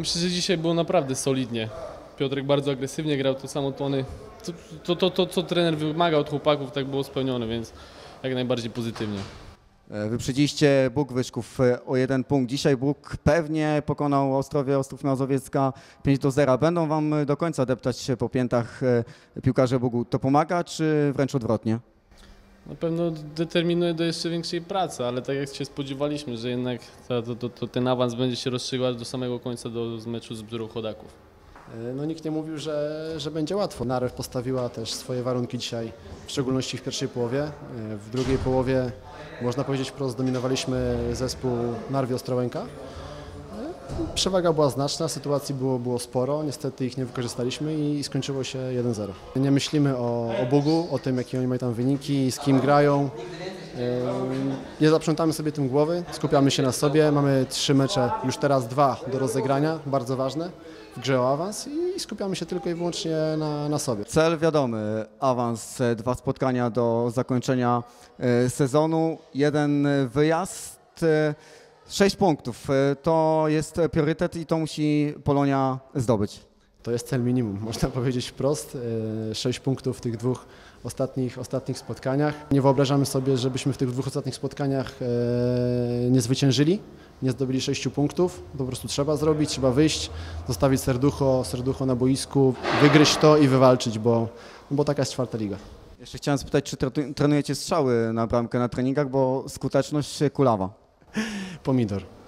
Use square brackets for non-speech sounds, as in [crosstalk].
Myślę, że dzisiaj było naprawdę solidnie. Piotrek bardzo agresywnie grał, to samo Tony. To, to, to, co trener wymagał od chłopaków, tak było spełnione, więc jak najbardziej pozytywnie. E, Wyprzedziliście Bóg Wyszków e, o jeden punkt. Dzisiaj Bóg pewnie pokonał Ostrowie Ostrów Mazowiecka 5 do 0. Będą wam do końca deptać po piętach e, piłkarze Bogu. To pomaga, czy wręcz odwrotnie? Na pewno determinuje do jeszcze większej pracy, ale tak jak się spodziewaliśmy, że jednak to, to, to, ten awans będzie się rozstrzygał do samego końca do meczu z Bzurą Chodaków. E, No nikt nie mówił, że, że będzie łatwo. Narew postawiła też swoje warunki dzisiaj, w szczególności w pierwszej połowie. E, W drugiej połowie, można powiedzieć wprost, dominowaliśmy zespół Narwi Ostrołęka. Przewaga była znaczna, sytuacji było, było sporo, niestety ich nie wykorzystaliśmy i skończyło się 1-0. Nie myślimy o, o Bugu, o tym jakie oni mają tam wyniki, z kim grają. Nie zaprzątamy sobie tym głowy, skupiamy się na sobie. Mamy trzy mecze, już teraz dwa do rozegrania, bardzo ważne w grze o awans i skupiamy się tylko i wyłącznie na, na sobie. Cel wiadomy, awans, e, dwa spotkania do zakończenia e, sezonu, jeden wyjazd, e, sześć punktów. E, To jest priorytet i to musi Polonia zdobyć. To jest cel minimum, [laughs] można powiedzieć wprost. E, Sześć punktów w tych dwóch ostatnich, ostatnich spotkaniach. Nie wyobrażamy sobie, żebyśmy w tych dwóch ostatnich spotkaniach e, nie zwyciężyli, nie zdobyli sześciu punktów. Po prostu trzeba zrobić, trzeba wyjść, zostawić serducho, serducho na boisku, wygryźć to i wywalczyć, bo, bo taka jest czwarta liga. Jeszcze chciałem spytać, czy tre- trenujecie strzały na bramkę na treningach, bo skuteczność kulawa. Pomidor.